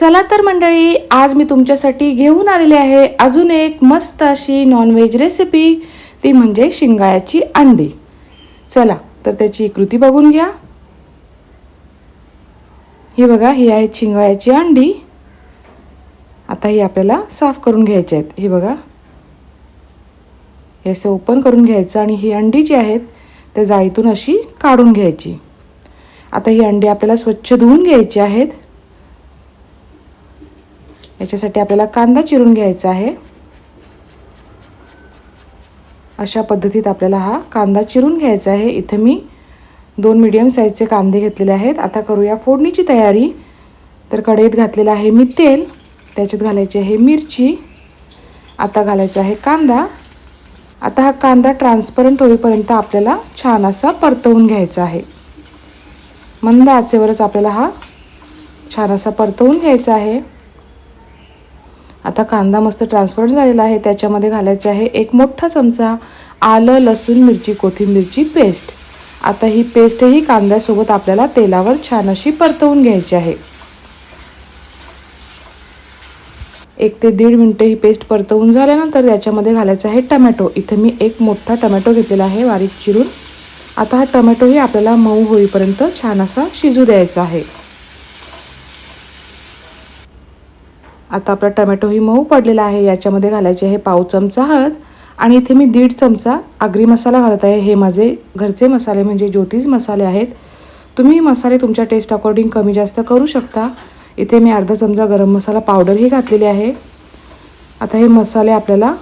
चला तर मंडळी आज मी तुमच्यासाठी घेऊन आलेले आहे अजून एक मस्त अशी नॉनव्हेज रेसिपी ती म्हणजे शिंगाळ्याची अंडी. चला तर त्याची कृती बघून घ्या. ही बघा ही आहेत शिंगाळ्याची अंडी. आता ही आपल्याला साफ करून घ्यायची आहेत. ही बघा. हे असं ओपन करून घ्यायचं आणि ही अंडी जी आहेत त्या जाळीतून अशी काढून घ्यायची. आता ही अंडी आपल्याला स्वच्छ धुवून घ्यायची आहेत. याच्यासाठी आपल्याला कांदा चिरून घ्यायचा आहे. अशा पद्धतीत आपल्याला हा कांदा चिरून घ्यायचा आहे. इथे मी दोन मीडियम साईजचे कांदे घेतलेले आहेत. आता करूया फोडणीची तयारी. तर कढईत घातलेलं आहे मी तेल. त्याच्यात घालायची आहे मिरची. आता घालायचा आहे कांदा. आता हा कांदा ट्रान्सपरंट होईपर्यंत आपल्याला छान असा परतवून घ्यायचा आहे. मंद आचेवरच आपल्याला हा छान असा परतवून घ्यायचा आहे. आता कांदा मस्त ट्रान्सफर झालेला आहे. त्याच्यामध्ये घालायचं आहे एक मोठा चमचा आलं लसूण मिरची कोथिंबीरची पेस्ट आता ही पेस्टही कांद्यासोबत आपल्याला तेलावर छान अशी परतवून घ्यायची आहे. एक ते दीड मिनटं ही पेस्ट परतवून झाल्यानंतर त्याच्यामध्ये घालायचं आहे टमॅटो. इथे मी एक मोठा टमॅटो घेतलेला आहे बारीक चिरून. आता हा टमॅटोही आपल्याला मऊ होईपर्यंत छान असा शिजू द्यायचा आहे. आता आपला टमॅटोही मऊ पडलेला आहे याच्यामध्ये घालायचे आहे पाव चमचा हळद आणि इथे मी दीड चमचा आगरी मसाला घालत आहे. हे माझे घरचे मसाले म्हणजे ज्योतिष मसाले आहेत. तुम्ही मसाले तुमच्या टेस्ट अकॉर्डिंग कमी जास्त करू शकता. इथे मी अर्धा चमचा गरम मसाला पावडरही घातलेली आहे. आता हे मसाले आपल्याला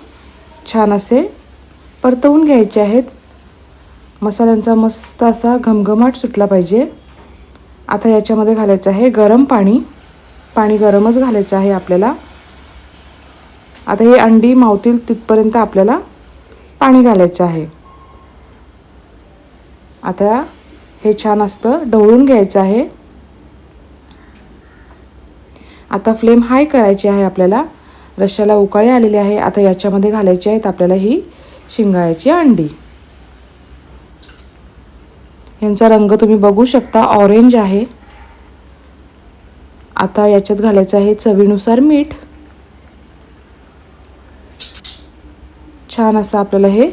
छान असे परतवून घ्यायचे आहेत. मसाल्यांचा मस्त असा घमघमाट सुटला पाहिजे. आता याच्यामध्ये घालायचं आहे गरम पाणी. पाणी गरमच घालायचं आहे आपल्याला. आता हे अंडी मावतील तिथपर्यंत आपल्याला पाणी घालायचं आहे. आता हे छान असतं ढवळून घ्यायचं आहे. आता फ्लेम हाय करायची आहे आपल्याला. रश्याला उकाळी आलेली आहे. आता याच्यामध्ये घालायची आहेत आपल्याला ही शिंगाळ्याची अंडी. यांचा रंग तुम्ही बघू शकता. ऑरेंज आहे. आता याच्यात घालायचं आहे चवीनुसार मीठ. छान असं आपल्याला हे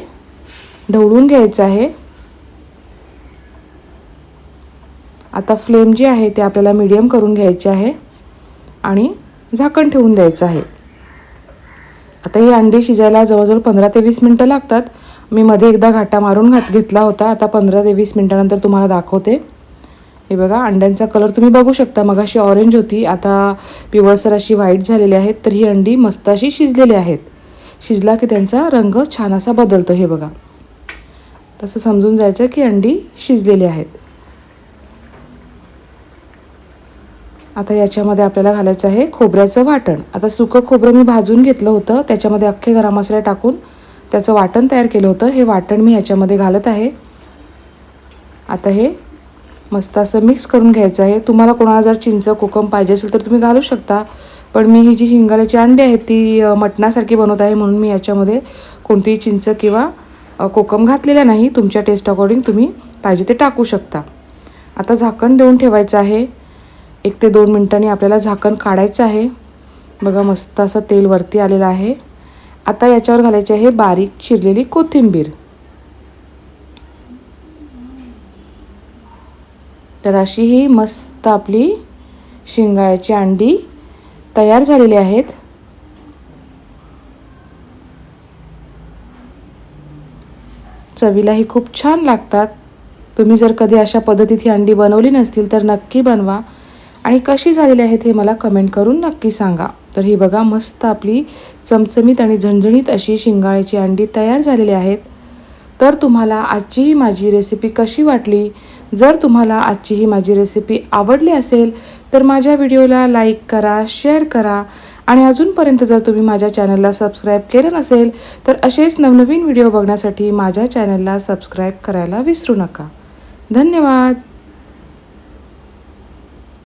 ढवळून घ्यायचं आहे. आता फ्लेम जी आहे ते आपल्याला मीडियम करून घ्यायची आहे आणि झाकण ठेवून द्यायचं आहे. आता ही अंडी शिजायला जवळजवळ पंधरा ते वीस मिनटं लागतात. मी मध्ये एकदा घाटा मारून घात घेतला होता. आता पंधरा ते वीस मिनटानंतर तुम्हाला दाखवते. हे बघा अंड्यांचा कलर तुम्ही बघू शकता. मग अशी ऑरेंज होती आता पिवळसर अशी व्हाईट झालेली आहेत तर ही अंडी मस्त अशी शिजलेली आहेत. शिजला की त्यांचा रंग छान असा बदलतो हे बघा. तसं समजून जायचं की अंडी शिजलेली आहेत. आता याच्यामध्ये आपल्याला घालायचं आहे खोबऱ्याचं वाटण. आता सुकं खोबरं मी भाजून घेतलं होतं त्याच्यामध्ये अख्खे गरम मसाले टाकून त्याचं वाटण तयार केलं होतं. हे वाटण मी याच्यामध्ये घालत आहे. आता हे मस्त असं मिक्स करून घ्यायचं आहे. तुम्हाला कोणाला जर चिंच कोकम पाहिजे असेल तर तुम्ही घालू शकता. पण मी ही जी शिंगाल्याची अंडी आहेत ती मटणासारखी बनवत आहे म्हणून मी याच्यामध्ये कोणतीही चिंच किंवा कोकम घातलेल्या नाही. तुमच्या टेस्ट अकॉर्डिंग तुम्ही पाहिजे ते टाकू शकता. आता झाकण देऊन ठेवायचं आहे. एक ते दोन मिनटांनी आपल्याला झाकण काढायचं आहे. बघा मस्त असं तेल वरती आलेलं आहे. आता याच्यावर घालायचे आहे बारीक चिरलेली कोथिंबीर. तर अशी ही मस्त आपली शिंगाळ्याची अंडी तयार झालेली आहेत. चवीलाही खूप छान लागतात. तुम्ही जर कधी अशा पद्धतीत ही अंडी बनवली नसतील तर नक्की बनवा. आणि कशी झालेली आहेत हे मला कमेंट करून नक्की सांगा. तर ही बघा मस्त आपली चमचमीत आणि झणझणीत अशी शिंगाळ्याची अंडी तयार झालेली आहेत. तर तुम्हाला आजची ही माझी रेसिपी कशी वाटली? जर तुम्हाला आजची ही माझी रेसिपी आवडली असेल तर माझ्या व्हिडिओला लाईक करा शेअर करा. आणि अजूनपर्यंत जर तुम्ही माझ्या चॅनलला सबस्क्राईब केलं नसेल तर असेच नवनवीन व्हिडिओ बघण्यासाठी माझ्या चॅनलला सबस्क्राईब करायला विसरू नका. धन्यवाद!